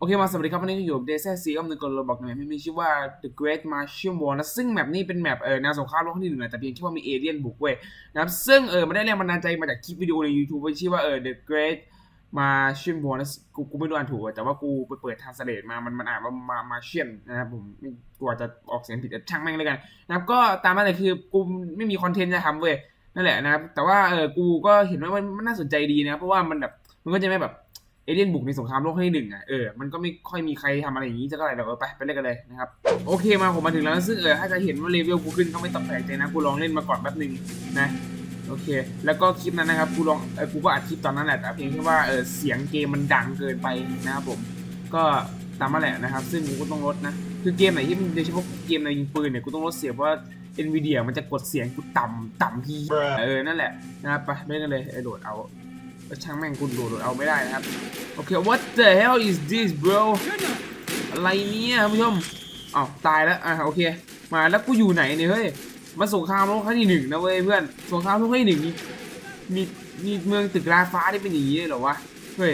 โอเคมาสวัสดีครับวันนี้ก็อยู่กับเดซซีก็หนึ่งคนเราบอกหน่อยไม่มีชื่อว่า The Great Martian War นะซึ่งแมปนี้เป็นแมปเออแนวสงครามโลกครั้งที่หนึ่งนะแต่เพียงแค่ว่ามีเอเลี่ยนบุกเว้ยนะครับซึ่งเออมันได้แรงบันดาลใจมาจากคลิปวิดีโอใน YouTube ที่ชื่อว่าเออ The Great Martian War นะกูกูไม่รู้อ่านถูกแต่ว่ากูไปเปิดทางสเลตมามันมันอ่านว่ามา Martian นะครับผมไม่กลัวจะออกเสียงผิดช่างแม่งเลยกันนะครับก็ตามนั้นเลยคือกูไม่มีคอนเทนต์จะทำเว้ยนั่นแหละนะครับแต่ว่าเออกูก็เห็นว่ามันน่าสนใจดีนะเพราะว่ามันแบบมันก็จะไม่แบบ เอเลี่ยนบุกในสงครามโลกครั้งที่หนึ่งอะเออมันก็ไม่ค่อยมีใครทำอะไรอย่างนี้จะก็อะไรเดี๋ยวไปไปเล่นกันเลยนะครับโอเคมาผมมาถึงแล้วซึ่งเออถ้าจะเห็นว่าเลเวลกูขึ้นก็ไม่ต้องแปลกใจนะกูลองเล่นมาก่อนแป๊บนึงนะโอเค แล้วก็คลิปนั้นนะครับกูลองเออกูก็อัดคลิปตอนนั้นแหละแต่เพียงแค่ว่าเออเสียงเกมมันดังเกินไปนะครับผมก็ตามมาแหละนะครับ ซึ่งกูก็ต้องลดนะคือเกมไหนที่มันโดยเฉพาะเกมในยิงปืนเนี่ยกูต้องลดเสียงเพราะว่า NVIDIA มันจะกดเสียงกูต่ำต่ำทีเออนั่นแหละนะครับไปเล่นกันเลยไอ้โดดเอา ช่างแม่งกูโดดเอาไม่ได้นะครับ โอเค what the hell is this bro อะไรเนี่ยท่านผู้ชมอ้าวตายแล้ว อะโอเค มาแล้วกูอยู่ไหนเนี่ยเฮ้ยมาสงครามโลกครั้งที่หนึ่งนะเว้ยเพื่อน สงครามโลกครั้งที่หนึ่งมีมีมีเมืองตึกราฟ้าที่เป็นอย่างนี้เลยเหรอวะ เฮ้ย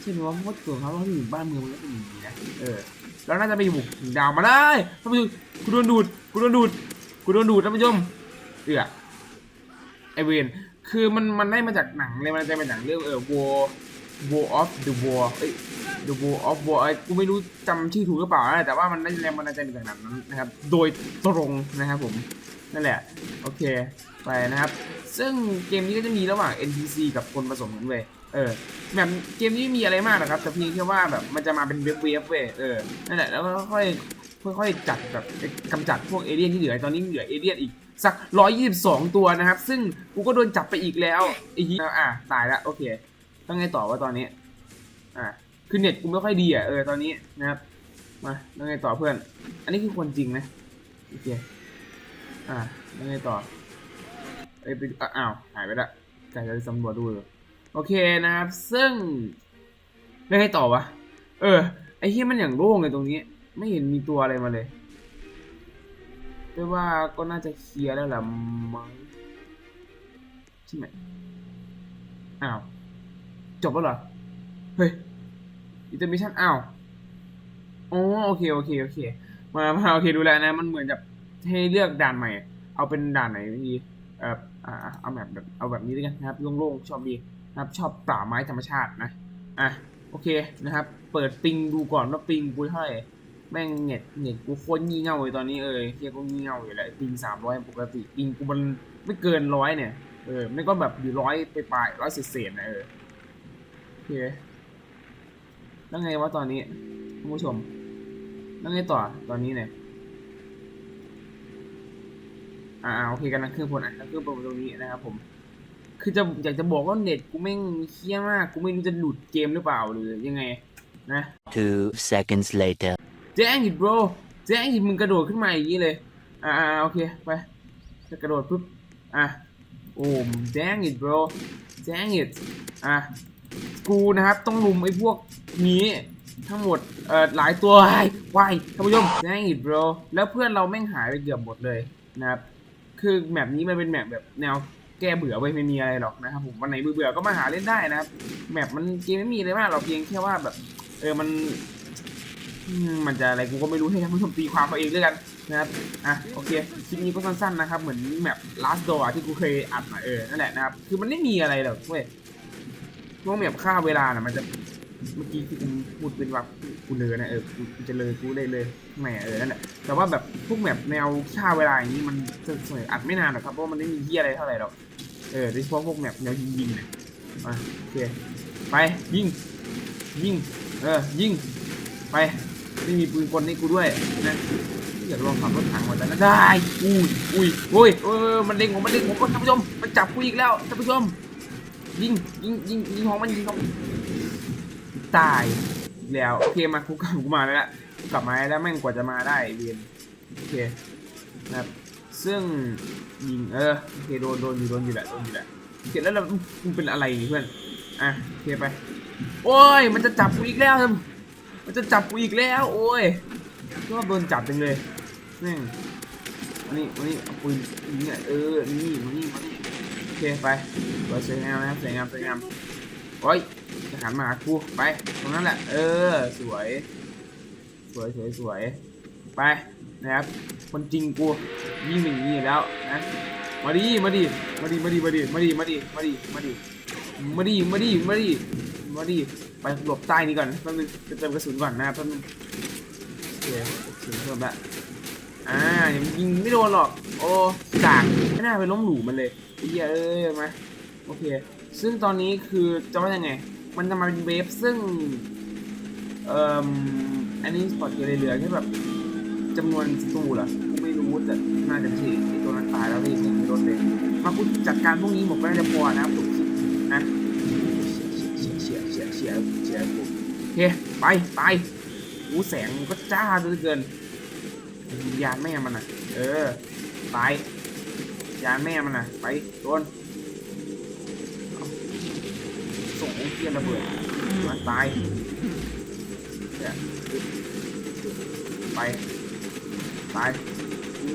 ใช่ไหมว่าเพราะสงครามโลกครั้งที่หนึ่งบ้านเมืองมันก็เป็นอย่างนี้นะ เออ แล้วน่าจะไปบุกถึงดาวมาได้ท่านผู้ชมกูโดนดูด กูโดนดูด กูโดนดูดท่านผู้ชม เอือไอเวน คือมันมันได้มาจากหนังเลยมันได้มาจากเรื่องเออ War War of the War เอ้ย The War of War เอ้กูไม่รู้จำชื่อถูกหรือเปล่านะแต่ว่ามันได้แรงบันดาลใจมาจากหนังนั้นนะครับ โดยตรงนะครับผม นั่นแหละ โอเค ไปนะครับ ซึ่งเกมนี้ก็จะมีระหว่าง NPC กับคนผสมกันเว้ยเออแบบเกมนี้มีอะไรมากนะครับ แต่เพียงแค่ว่าแบบมันจะมาเป็นเวฟเวฟเว้ยเออนั่นแหละแล้วก็ค่อยค่อยๆจัดแบบกำจัดพวกเอเลี่ยนที่เหลือตอนนี้เหลือเอเลี่ยนอีก สักร้อยยี่สิบสองตัวนะครับ ซึ่งกูก็โดนจับไปอีกแล้วไอ้เหี้ยอะตายแล้วโอเคต้องไงต่อว่าตอนนี้ อะคือเน็ตกูไม่ค่อยดีอะเออตอนนี้นะครับมาต้องไงต่อเพื่อน อันนี้คือคนจริงนะโอเคอะต้องไงต่อเอ้ยไปอ้าวหายไปละกายจะไปสำรวจดูโอเคนะครับ ซึ่งเรื่องไงต่อวะเออไอ้ที่มันอย่างโล่งเลยตรงนี้ ไม่เห็นมีตัวอะไรมาเลย แต่ว่าก็น่าจะเคลียร์แล้วแหละมั้งใช่ไหมอ้าว จบแล้วเหรอ เฮ้ยอินเตอร์มิชันอ้าวอ๋อโอเค โอเค โอเค มามาโอเคดูแลนะ มันเหมือนจะให้เลือกด่านใหม่ เอาเป็นด่านไหนดีเอออ่าเอาแบบแบบเอาแบบนี้ด้วยกันนะครับโล่งๆชอบดีนะครับ ชอบป่าไม้ธรรมชาตินะ อะ โอเคนะครับ เปิดปิงดูก่อนว่าปิงกูเท่าไหร่ แม่งเน็ตเน็ตกูโคตรงี่เง่าเลยตอนนี้เออเฮียก็งี่เง่าอยู่แล้วปิงสามร้อยปกติปิงกูมันไม่เกินร้อยเนี่ยเออไม่ก็แบบอยู่ร้อยไปปลายร้อยเศษๆนะเออโอเคแล้วไงวะตอนนี้ท่านผู้ชมแล้วไงต่อตอนนี้เนี่ยอ่าโอเคกันนะเครื่องพลอะเครื่องพลตรงนี้นะครับผมคือจะอยากจะบอกว่าเน็ตกูแม่งเคี้ยมาก กูไม่รู้จะหลุดเกมหรือเปล่าหรือยังไงนะ Two seconds later. แจ้งอิดโบรแจ้งอิดมึงกระโดดขึ้นมาอย่างนี้เลย อ่าโอเคไปจะกระโดดปุ๊บอะโอ้แจ้งอิดโบรแจ้งอิดอะกูนะครับต้องลุมไอ้พวกนี้ทั้งหมดเอ่อหลายตัววายวายท่านผู้ชมแจ้งอิดโบรแล้วเพื่อนเราแม่งหายไปเกือบหมดเลยนะครับคือแมปนี้มันเป็นแมปแบบแนวแก้เบื่อไว้ยไม่มีอะไรหรอกนะครับผมวันไหนเบื่อก็มาหาเล่นได้นะครับแมปมันเกมไม่มีอะไรมากเราเพียงแค่ว่าแบบ เออมัน มันจะอะไรกูก็ไม่รู้ให้ท่านผู้ชมตีความเอาเองด้วยกันนะครับอะโอเคคลิปนี้ก็สั้นๆนะครับเหมือนแมป last door ที่กูเคยอัดมาเออนั่นแหละนะครับคือมันไม่มีอะไรหรอกเว้ยพวกแมปค่าเวลาน่ะมันจะเมื่อกี้ที่กูพูดเป็นว่ากูเลยนะเออกูจะเลยกูเลยเลยแหมเออนั่นแหละแต่ว่าแบบพวกแมปแนวค่าเวลาอย่างนี้มันจะสวยอัดไม่นานหรอกครับเพราะมันไม่มีที่อะไรเท่าไหร่หรอกเออโดยเฉพาะพวกแมปแนวยิงๆเนี่ยโอเคไปยิงยิงเออยิงไป ไม่มีปืนกลให้กูด้วยนะอยากลองขับรถถังมาแต่นะได้อุ้ยอุ้ยอุ้ยเออมันเด้งผมมันเด้งผมก็ท่านผู้ชมมันจับกูอีกแล้วท่านผู้ชมยิงยิงยิงยิงของมันยิงของตายแล้วโอเคมากูกลับกูมาแล้วละกลับมาแล้วแม่งกว่าจะมาได้เวียนโอเคนะครับซึ่งยิงเออโอเคโดนโดนอยู่โดนอยู่แหละโดนอยู่แหละเสร็จแล้วเรามึงเป็นอะไรเพื่อนอะโอเคไปโอ้ยมันจะจับกูอีกแล้วท่าน มันจะจับกูอีกแล้ว โอ้ยชอบโดนจับจังเลยแม่งมานี่มานี่เอาปืนยิงอ่เออ นี่มานี่มานี่โอเคไปสวยสวยงามนะครับสวยงามสวยงามโอ้ยจะหันมาหากูไปตรงนั้นแหละ เออ สวย สวยสวยสวยไปนะครับ คนจริงกูยิ่งอย่างนี้อยู่แล้วนะ มาดิมาดิมาดิมาดิมาดิมาดิมาดิมาดิมาดิมาดิมาดิมาดิ มาดิไปหลบใต้นี้ก่อนแป๊บนึงจะเติมกระสุนก่อนนะครับแป๊บนึงโอเคกระสุนเพิ่มละอ่ายังยิงไม่โดนหรอก โอ้กากไม่น่าไปล้มหลูมันเลยไอ้เหี้ยเอ้ยมาโอเค ซึ่งตอนนี้คือจะว่ายังไง มันจะมาเป็นเวฟซึ่งเอ่ออันนี้สปอตเกเหลือแค่แบบจำนวนศัตรูเหรอกูไม่รู้แต่น่าจะไม่ตัวนั้นตายแล้วพี่ไม่มีรถเลย มาพูดจัดการพวกนี้ผมก็น่าจะพอนะครับผมคิดนะ ยเฉียเฉียเฉียเฉียกูโอเคไปไปอู้แสงมันก็จ้าเหลือเกินวิญญาณแม่มันอะ เออไปวิญญาณแม่มันอะ ไปโดนส่งไอ้เทียนระเบิดมันตายเนี่ยไปไป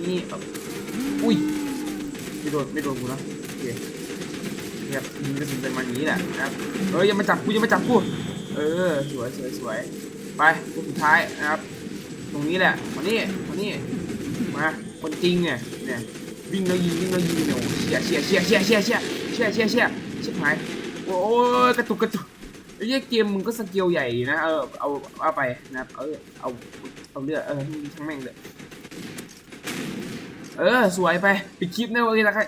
นี่อาอุ้ยไม่โดนไม่โดนกูนะโอเค เนี่ยยิงกระสุนเป็นมาอย่างนี้แหละนะครับเอ้ยอยังมาจับกูยังมาจับกูเออสวยสวยสวยไปตัวสุดท้ายนะครับ ตรงนี้แหละมานี่มานี่มาคนจริงเนี่ยเนี่ยวิ่งแล้วยิงวิ่งแล้วยิงเนี่ยโอ้เชี่ยเชี่ยเชี่ยเชี่ยเชี่ยเชี่ยเชี่ยเชี่ยเชี่ยชิบหายโอ้ยกระตุกกระตุกไอ้เกมมึงก็สเกลใหญ่นะเออเอาเอาไปนะครับเออเอาเอาเลือดเออช่างแม่งเลยเออสวยไปปิดคลิปนะเว้ยแล้วคร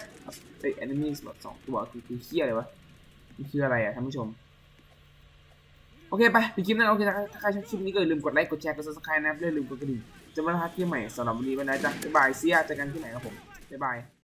เอ้ยแอนิมีแบบสองตัวคือคือเคี้ยอะไรวะมันคืออะไรอะท่านผู้ชม โอเคไปปิดคลิปนะโอเคถ้าถ้าใครชอบคลิปนี้ก็อย่าลืมกดไลค์กดแชร์กดซับสไครต์นะครับอย่าลืมกดกระดิ่งจะมาทักที่ใหม่สำหรับวันนี้ไปนะจ้ะบ๊ายบายเสียเจอกันที่ไหนครับผมบ๊ายบาย